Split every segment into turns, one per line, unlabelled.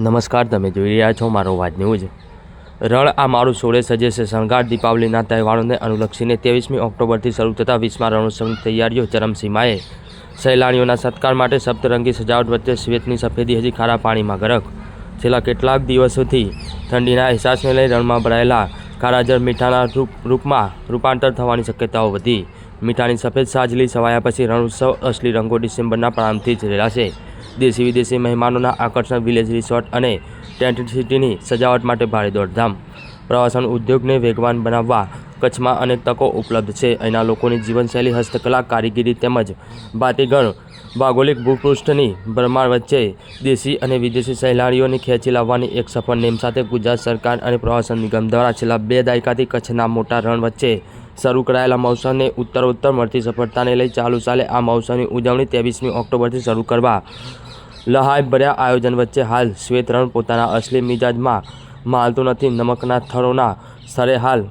નમસ્કાર, તમે જોઈ રહ્યા છો મારો વાત ન્યૂઝ. રણ આ મારું સોળે સજે છે. શણગાર દીપાવલીના તહેવારોને અનુલક્ષીને ત્રેવીસમી ઓક્ટોબરથી શરૂ થતા વીસમા રણોત્સવની તૈયારીઓ ચરમસીમાએ. સહેલાણીઓના સત્કાર માટે સપ્તરંગી સજાવટ વચ્ચે શ્વેતની સફેદી હજી ખારા પાણીમાં ગરક. છેલ્લા કેટલાક દિવસોથી ઠંડીના અહેસાસને લઈ રણમાં ભરાયેલા કારાજર મીઠાના રૂપ, રૂપમાં રૂપાંતર થવાની શક્યતાઓ વધી. મીઠાની સફેદ સાજલી સવાયા પછી રણોત્સવ અસલી રંગો ડિસેમ્બરના પ્રારંભથી જ રેલાશે. દેશી વિદેશી મહેમાનોના આકર્ષણ વિલેજ રિસોર્ટ અને ટેન્ટ સિટીની સજાવટ માટે ભારે દોડધામ. પ્રવાસન ઉદ્યોગને વેગવાન બનાવવા કચ્છમાં અનેક તકો ઉપલબ્ધ છે. અહીંના લોકોની જીવનશૈલી, હસ્તકલા, કારીગીરી તેમજ ભાતીગણ, ભૌગોલિક ભૂપૃષ્ઠની ભરમાર વચ્ચે દેશી અને વિદેશી સહેલાણીઓને ખેંચી લાવવાની એક સફળ નેમ સાથે ગુજરાત સરકાર અને પ્રવાસન નિગમ દ્વારા છેલ્લા બે દાયકાથી કચ્છના મોટા રણ વચ્ચે શરૂ કરાયેલા મહોત્સવને ઉત્તરોત્તર મળતી સફળતાને લઈ ચાલુ સાલે આ મહોત્સવની ઉજવણી ત્રેવીસમી ઓક્ટોબરથી શરૂ કરવા લહાય ભર્યા આયોજન વચ્ચે હાલ શ્વેત રણ પોતાના અસલી મિજાજમાં માલતું નથી. નમકના થરોના સ્થળે હાલ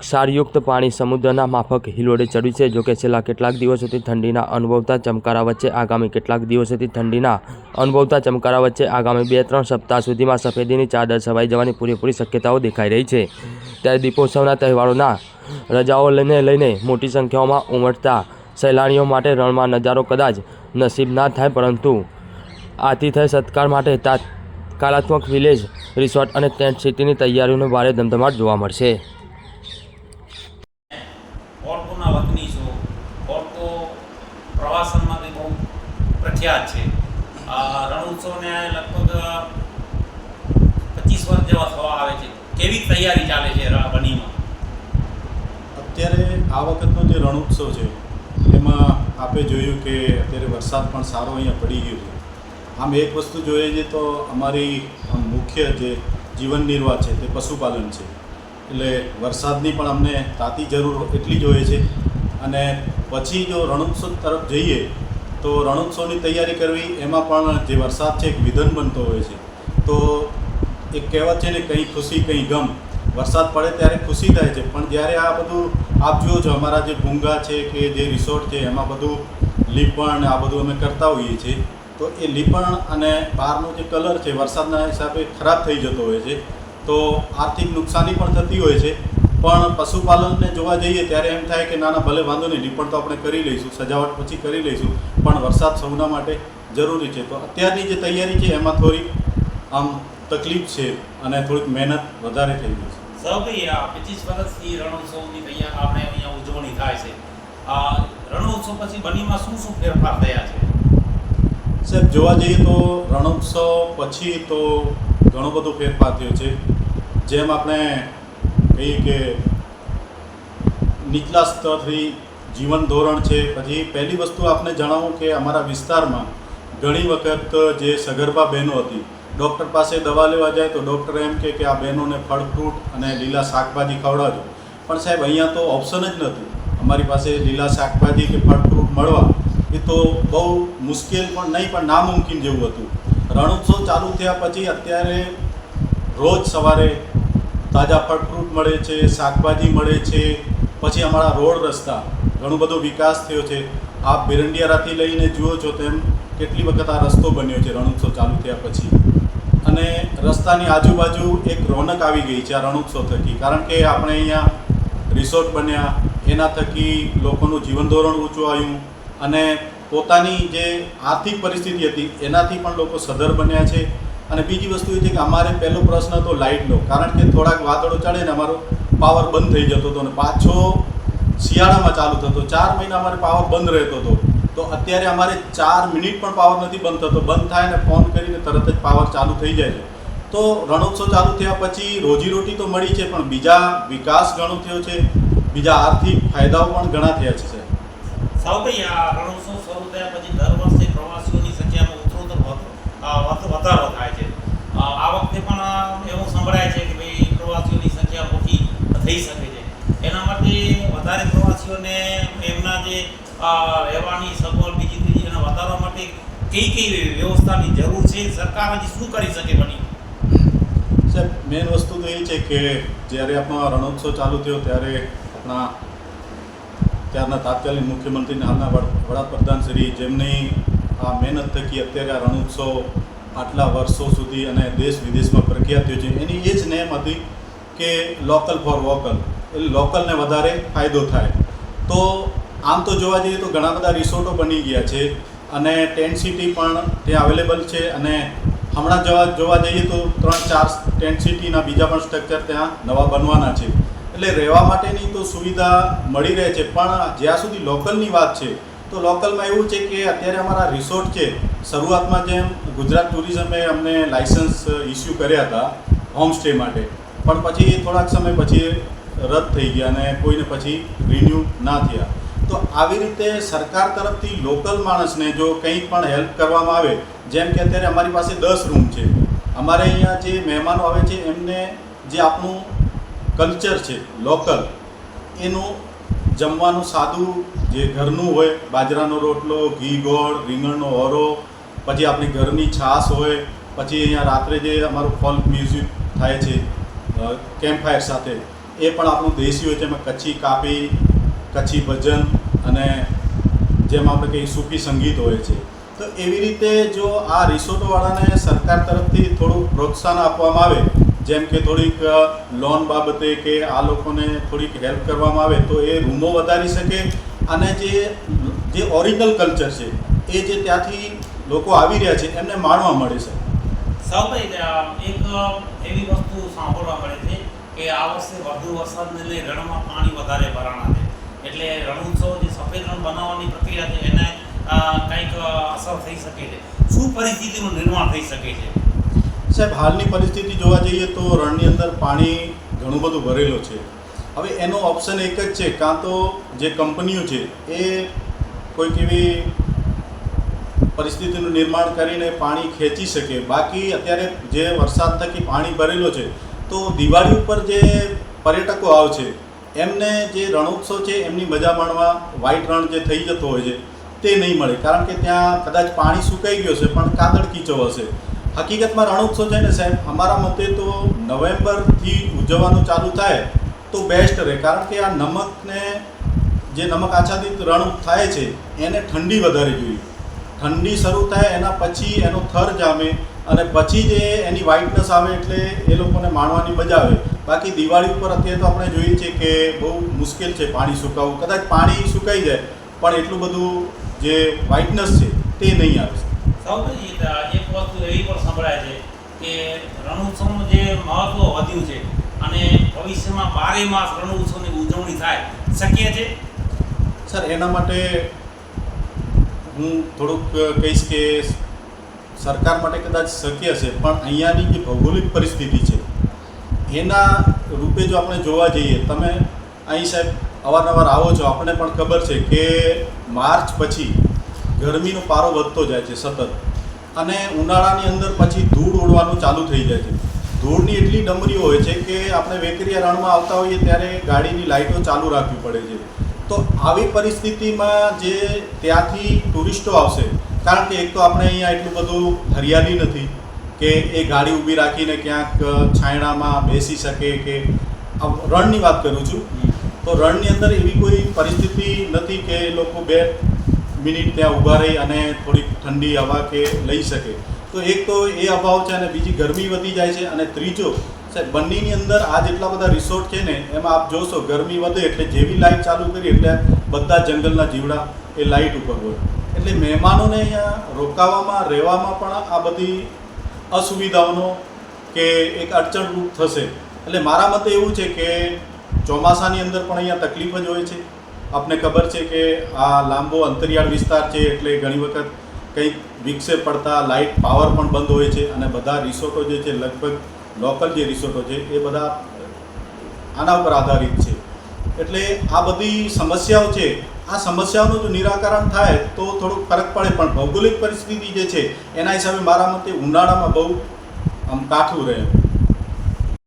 ક્ષારયુક્ત પાણી સમુદ્રના માફક હિલોડે ચડ્યું છે. જોકે છેલ્લા કેટલાક દિવસોથી ઠંડીના અનુભવતા ચમકારા વચ્ચે આગામી કેટલાક દિવસોથી ઠંડીના અનુભવતા ચમકારા વચ્ચે આગામી બે ત્રણ સપ્તાહ સુધીમાં સફેદીની ચાદર છવાઈ જવાની પૂરેપૂરી શક્યતાઓ દેખાઈ રહી છે. ત્યારે દીપોત્સવના તહેવારોના રજાઓ લઈને લઈને મોટી સંખ્યામાં ઉમટતા સહેલાણીઓ માટે રણમાં નજારો કદાચ નસીબ ના થાય પરંતુ આતિથ્ય સત્કાર માટે તાત્કાલાત્મક વિલેજ રિસોર્ટ અને ટેન્ટ સિટીની તૈયારીઓનો ભારે ધમધમાટ જોવા મળશે.
કેવી તૈયારી ચાલે છે રા- બનીમાં
અત્યારે આ વખતનો જે રણોત્સવ છે, એમાં આપે જોયું કે અત્યારે વરસાદ પણ સારો અહીંયા પડી ગયો છે. આમ એક વસ્તુ જોઈએ છે તો અમારી મુખ્ય જે જીવન નિર્વાહ છે તે પશુપાલન છે. એટલે વરસાદની પણ અમને તાતી જરૂર એટલી જ હોય છે. અને પછી જો રણોત્સવ તરફ જઈએ, તો રણોત્સવની તૈયારી કરવી, એમાં પણ જે વરસાદ છે એક વિધન બનતો હોય છે. તો એક કહેવત છે ને, કંઈ ખુશી, કંઈ ગમ. વરસાદ પડે ત્યારે ખુશી થાય છે. પણ જ્યારે આ બધું આપ જુઓ છો, અમારા જે ભૂંગા છે કે જે રિસોર્ટ છે, એમાં બધું લીપણ આ બધું અમે કરતા હોઈએ છીએ. તો એ લીપણ અને બહારનો જે કલર છે, વરસાદના હિસાબે ખરાબ થઈ જતો હોય છે. તો આર્થિક નુકસાની પણ થતી હોય છે. પણ પશુપાલનને જોવા જઈએ ત્યારે એમ થાય કે નાના, ભલે વાંધો નહીં, લીપણ તો આપણે કરી લઈશું, સજાવટ પછી કરી લઈશું, પણ વરસાદ સૌના માટે જરૂરી છે. તો અત્યારની જે તૈયારી છે, એમાં થોડી આમ, તકલીફ છે અને થોડીક મહેનત વધારે થઈ ગઈ છે.
સૌથી, આ પચીસ વર્ષથી રણોત્સવની તૈયાર આપણે અહીંયા ઉજવણી થાય છે. આ રણોત્સવ પછી બનીમાં શું શું ફેરફાર થયા છે?
સાહેબ, જોવા જઈએ તો રણોત્સવ પછી તો ઘણો બધો ફેરફાર થયો છે. જેમ આપણે કહીએ કે નીચલા સ્તરથી જીવન ધોરણ છે. પછી પહેલી વસ્તુ આપને જણાવું કે અમારા વિસ્તારમાં ઘણી વખત જે સગર્ભા બહેનો હતી ડૉક્ટર પાસે દવા લેવા જાય તો ડૉક્ટર એમ કહે કે આ બહેનોને ફળ, ફ્રૂટ અને લીલા શાકભાજી ખવડાવજો. પણ સાહેબ, અહીંયા તો ઓપ્શન જ નહોતું અમારી પાસે લીલા શાકભાજી કે ફળ, ફ્રૂટ મળવા એ તો બહુ મુશ્કેલ પણ નહીં, પણ નામુમકિન જેવું હતું. રણોત્સવ ચાલુ થયા પછી અત્યારે રોજ સવારે તાજા ફળ, ફ્રૂટ મળે છે, શાકભાજી મળે છે. પછી અમારા રોડ રસ્તા, ઘણો બધો વિકાસ થયો છે. આપ બિરંડિયારાથી લઈને જુઓ છો તેમ કેટલી વખત આ રસ્તો બન્યો છે રણોત્સવ ચાલુ થયા પછી. અને રસ્તાની આજુબાજુ એક રોનક આવી ગઈ છે, આ રણોત્સવ થકી. કારણ કે આપણે અહીંયા રિસોર્ટ બન્યા, એના થકી લોકોનું જીવન ધોરણ ઊંચું આવ્યું અને પોતાની જે આર્થિક પરિસ્થિતિ હતી, એનાથી પણ લોકો સધર બન્યા છે. અને બીજી વસ્તુ એ છે કે અમારે પહેલો પ્રશ્ન હતો લાઇટનો. કારણ કે થોડાક વાદળો ચડે ને અમારો પાવર બંધ થઈ જતો હતો અને પાછો શિયાળામાં ચાલુ થતો. ચાર મહિના અમારે પાવર બંધ રહેતો હતો. તો અત્યારે અમારે ચાર મિનિટ પણ પાવર નથી બંધ થતો. બંધ થાય ને ફોન કરીને તરત જ પાવર ચાલુ થઈ જાય છે. તો રણોત્સવ ચાલુ થયા પછી રોજીરોટી તો મળી છે, પણ બીજા વિકાસ ઘણો થયો છે. બીજા આર્થિક ફાયદાઓ પણ ઘણા થયા છે, સાહેબ.
આ રણોત્સવ શરૂ થયા પછી દર વર્ષે પ્રવાસીઓની સંખ્યામાં ઉત્તરોત્તર વધારો થાય છે. આ વખતે પણ એવું સંભળાય છે કે ભાઈ, પ્રવાસીઓની સંખ્યા મોટી થઈ શકે છે. એના માટે વધારે પ્રવાસીઓને એમના જે રહેવાની સગવડ બીજી ત્રીજી એને વધારવા માટે કઈ કઈ વ્યવસ્થાની જરૂર છે? સરકાર હજી શું કરી શકે બની?
સાહેબ મેઇન વસ્તુ તો એ છે કે જ્યારે આપણો આ રણોત્સવ ચાલુ થયો ત્યારે આપણા ત્યારના તાત્કાલિક મુખ્યમંત્રી હાલના વડાપ્રધાન શ્રી જેમની આ મહેનત થકી અત્યારે આ રણોત્સવ આટલા વર્ષો સુધી અને દેશ વિદેશમાં પ્રખ્યાત થયો છે. એની એ જ નેમ હતી કે લોકલ ફોર વોકલ એટલે લોકલને વધારે ફાયદો થાય. તો આમ તો જોવા જઈએ તો ઘણા બધા રિસોર્ટો બની ગયા છે અને ટેન્ટ સિટી પણ ત્યાં અવેલેબલ છે અને હમણાં જવા જોવા જઈએ તો ત્રણ ચાર ટેન્ટ સિટીના બીજા પણ સ્ટ્રક્ચર ત્યાં નવા બનવાના છે. એટલે રહેવા માટેની તો સુવિધા મળી રહે છે, પણ જ્યાં સુધી લોકલની વાત છે, તો લોકલમાં એવું છે કે અત્યારે અમારા રિસોર્ટ છે, શરૂઆતમાં જેમ ગુજરાત ટુરિઝમે અમને લાઇસન્સ ઇસ્યુ કર્યા હતા હોમસ્ટે માટે, પણ પછી થોડાક સમય પછી રદ થઈ ગયા અને કોઈને પછી રિન્યૂ ના થયા. તો આવી રીતે સરકાર તરફથી લોકલ માણસને જો કંઈ પણ હેલ્પ કરવામાં આવે, જેમ કે અત્યારે અમારી પાસે દસ રૂમ છે. અમારે અહીંયા જે મહેમાનો આવે છે, એમને જે આપણું કલ્ચર છે લોકલ એનું જમવાનું સાદું જે ઘરનું હોય, બાજરાનો રોટલો, ઘી ગોળ, રીંગણનો ઓરો, પછી આપણી ઘરની છાશ હોય, પછી અહીંયા રાત્રે જે અમારું ફોલ્ક મ્યુઝિક થાય છે કેમ્પ ફાયર સાથે, એ પણ આપણું દેશી હોય છે, એમાં કચ્છી કાપી, કચ્છી ભજન અને જેમ આપણે કંઈ સૂફી સંગીત હોય છે. તો એવી રીતે જો આ રિસોર્ટવાળાને સરકાર તરફથી થોડું પ્રોત્સાહન આપવામાં આવે જેમ કે થોડીક લોન બાબતે કે આ લોકોને થોડીક હેલ્પ કરવામાં આવે તો એ રૂમો વધારી શકે અને જે જે ઓરિજિનલ કલ્ચર છે એ જે ત્યાંથી લોકો આવી રહ્યા છે એમને માણવા મળે છે.
સૌભાઈ અ, એક એવી વસ્તુ સાંભળવા મળે છે કે આ વર્ષે વધુ વરસાદને લઈ રણમાં પાણી વધારે ભરાણા છે. એટલે રણોત્સવ જે સફેદ રણ બનાવવાની પ્રક્રિયા છે, એને કંઈક અસર થઈ શકે છે. શું પરિસ્થિતિનું નિર્માણ થઈ શકે છે?
સાહેબ, હાલની પરિસ્થિતિ જોવા જઈએ તો રણની અંદર પાણી ઘણું બધું ભરેલું છે. હવે એનો ઓપ્શન એક જ છે, કાં તો જે કંપનીઓ છે, એ કોઈક એવી પરિસ્થિતિનું નિર્માણ કરીને પાણી ખેંચી શકે. બાકી અત્યારે જે વરસાદ થકી પાણી ભરેલો છે, તો દિવાળી ઉપર જે પર્યટકો આવશે એમને જે રણોત્સવ છે, એમની મજા માણવા વ્હાઈટ રણ જે થઈ જતો હોય છે, તે નહીં મળે. કારણ કે ત્યાં કદાચ પાણી સુકાઈ ગયો છે પણ કાદળ કીચો હશે. હકીકતમાં રણોત્સવ છે ને સાહેબ, અમારા મતે તો નવેમ્બરથી ઉજવવાનું ચાલુ થાય તો બેસ્ટ રહે. કારણ કે આ નમકને, જે નમક આચ્છાદિત રણ થાય છે, એને ઠંડી વધારે જોઈએ. ઠંડી શરૂ થાય, એના પછી એનો થર જામે અને પછી જે એની વ્હાઇટનેસ આવે એટલે એ લોકોને માણવાની મજા આવે. બાકી દિવાળી ઉપર અત્યારે તો આપણે જોઈએ છીએ કે બહુ મુશ્કેલ છે પાણી સુકાવવું. કદાચ પાણી સુકાઈ જાય પણ એટલું બધું જે વ્હાઇટનેસ છે તે નહીં આવે.
સૌથી એક વસ્તુ એવી પણ સંભળાય છે કે રણોત્સવનું જે મહત્વ વધ્યું છે અને ભવિષ્યમાં બારે માસ રણોત્સવની ઉજવણી થાય શક્ય છે?
સર એના માટે હું થોડુંક કહીશ કે સરકાર માટે કદાચ શક્ય છે પણ અહીંયાની જે ભૌગોલિક પરિસ્થિતિ છે એના રૂપે જો આપણે જોવા જઈએ, તમે અહીં સાહેબ અવારનવાર આવો છો, આપણને પણ ખબર છે કે માર્ચ પછી ગરમીનો પારો વધતો જાય છે સતત. અને ઉનાળાની અંદર પછી ધૂળ ઉડવાનું ચાલુ થઈ જાય છે. ધૂળની એટલી ડમરીઓ હોય છે કે આપણે વેકરિયા રણમાં આવતા હોઈએ ત્યારે ગાડીની લાઇટો ચાલુ રાખવી પડે છે. તો આવી પરિસ્થિતિમાં જે ત્યાંથી ટુરિસ્ટો આવશે, કારણ કે એક તો આપણે અહીંયા એટલું બધું હરિયાળી નથી કે એ ગાડી ઊભી રાખીને ક્યાંક છાંયડામાં બેસી શકે કે રણની વાત કરું છું. તો રણની અંદર એવી કોઈ પરિસ્થિતિ નથી કે એ લોકો બે મિનિટ ત્યાં ઊભા રહી અને થોડીક ઠંડી હવા કે લઈ શકે. તો એક તો એ અભાવ છે અને બીજી ગરમી વધી જાય છે અને ત્રીજો, સાહેબ, બંનેની અંદર આ જેટલા બધા રિસોર્ટ છે ને, એમાં આપ જોશો ગરમી વધે એટલે જેવી લાઇટ ચાલુ કરી એટલે બધા જંગલના જીવડા એ લાઇટ ઉપર હોય. એટલે મહેમાનોને અહીંયા રોકાવામાં, રહેવામાં પણ આ બધી અસુવિધાઓનો કે એક અડચણરૂપ થશે. એટલે મારા મતે એવું છે કે ચોમાસાની અંદર પણ અહીંયા તકલીફ જ હોય છે. આપને ખબર છે કે આ લાંબો અંતરિયાળ વિસ્તાર છે, એટલે ઘણી વખત કંઈક વિક્ષેપ પડતા લાઇટ પાવર પણ બંધ હોય છે અને બધા રિસોર્ટો જે છે, લગભગ લોકલ જે રિસોર્ટો છે, એ બધા આના ઉપર આધારિત છે. એટલે આ બધી સમસ્યાઓ છે આ સમસ્યાઓનું જો નિરાકરણ થાય તો થોડુંક ફરક પડે, પણ ભૌગોલિક પરિસ્થિતિ જે છે, એના હિસાબે મારા મતે ઉનાળામાં બહુ, આમ, કાઠું રહે.